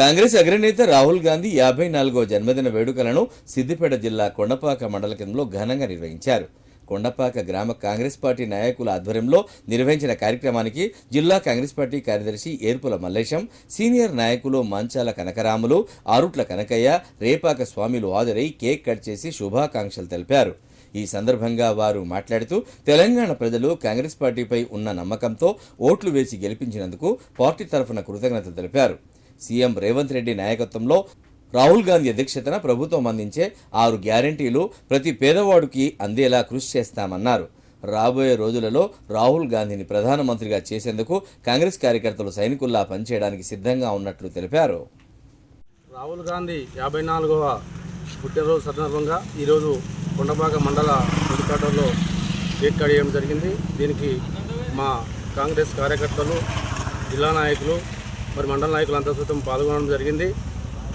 కాంగ్రెస్ అగ్రనేత రాహుల్ గాంధీ యాభై నాలుగో జన్మదిన వేడుకలను సిద్దిపేట జిల్లా కొండపాక మండల కేంద్రంలో ఘనంగా నిర్వహించారు. కొండపాక గ్రామ కాంగ్రెస్ పార్టీ నాయకుల ఆధ్వర్యంలో నిర్వహించిన కార్యక్రమానికి జిల్లా కాంగ్రెస్ పార్టీ కార్యదర్శి ఏర్పుల మల్లేశం సీనియర్ నాయకులు మంచాల కనకరాములు ఆరుట్ల కనకయ్య రేపాక స్వామిలు హాజరై కేక్ కట్ చేసి శుభాకాంక్షలు తెలిపారు. ఈ సందర్భంగా వారు మాట్లాడుతూ తెలంగాణ ప్రజలు కాంగ్రెస్ పార్టీపై ఉన్న నమ్మకంతో ఓట్లు వేసి గెలిపించినందుకు పార్టీ తరఫున కృతజ్ఞతలు తెలిపారు. సీఎం రేవంత్ రెడ్డి నాయకత్వంలో రాహుల్ గాంధీ అధ్యక్షతన ప్రభుత్వం అందించే ఆరు గ్యారంటీలు ప్రతి పేదవాడికి అందేలా కృషి చేస్తామన్నారు. రాబోయే రోజులలో రాహుల్ గాంధీని ప్రధానమంత్రిగా చేసేందుకు కాంగ్రెస్ కార్యకర్తలు సైనికుల్లా పనిచేయడానికి సిద్ధంగా ఉన్నట్లు తెలిపారు. రాహుల్ గాంధీ యాభై నాలుగవ పుట్టినరోజు సందర్భంగా ఈరోజు కొండబాగ మండల హెడ్క్వార్టర్లో కేక్ కట్ చేయడం జరిగింది. దీనికి మా కాంగ్రెస్ కార్యకర్తలు జిల్లా నాయకులు మరి మండల నాయకులు అంతా సైతం పాల్గొనడం జరిగింది.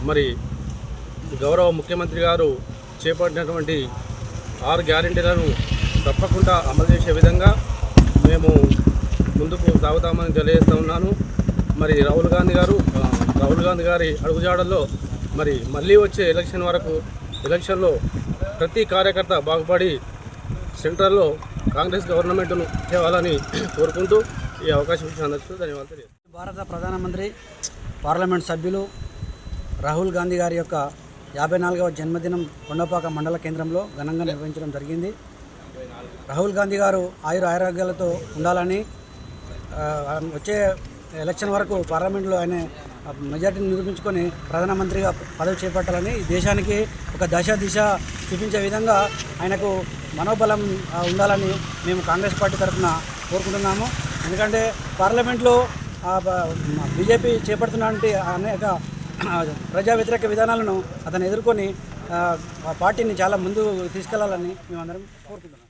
మరి గౌరవ ముఖ్యమంత్రి గారు చేపట్టినటువంటి ఆరు గ్యారెంటీలను తప్పకుండా అమలు చేసే విధంగా మేము ముందుకు సాగుతామని తెలియజేస్తూ ఉన్నాను. మరి రాహుల్ గాంధీ గారు రాహుల్ గాంధీ గారి అడుగుజాడల్లో మరి మళ్ళీ వచ్చే ఎలక్షన్ వరకు ఎలక్షన్లో ప్రతి కార్యకర్త బాగుపడి సెంట్రల్లో కాంగ్రెస్ గవర్నమెంట్ను తేవాలని కోరుకుంటూ ఈ అవకాశం ఇచ్చినందుకు ధన్యవాదాలు భారత ప్రధానమంత్రి పార్లమెంట్ సభ్యులు రాహుల్ గాంధీ గారి యొక్క యాభై నాలుగవ జన్మదినం కొండపాక మండల కేంద్రంలో ఘనంగా నిర్వహించడం జరిగింది. రాహుల్ గాంధీ గారు ఆయుర ఆరోగ్యాలతో ఉండాలని వచ్చే ఎలక్షన్ వరకు పార్లమెంట్లో ఆయన మెజార్టీని నిరూపించుకొని ప్రధానమంత్రిగా పదవి చేపట్టాలని ఈ దేశానికి ఒక దశ దిశ చూపించే విధంగా ఆయనకు మనోబలం ఉండాలని మేము కాంగ్రెస్ పార్టీ తరఫున కోరుకుంటున్నాము. ఎందుకంటే పార్లమెంట్లో బీజేపీ చేపడుతున్నటువంటి అనేక ప్రజా వ్యతిరేక విధానాలను అతను ఎదుర్కొని ఆ, పార్టీని చాలా ముందు తీసుకెళ్ళాలని మేమందరం కోరుకుంటున్నాం.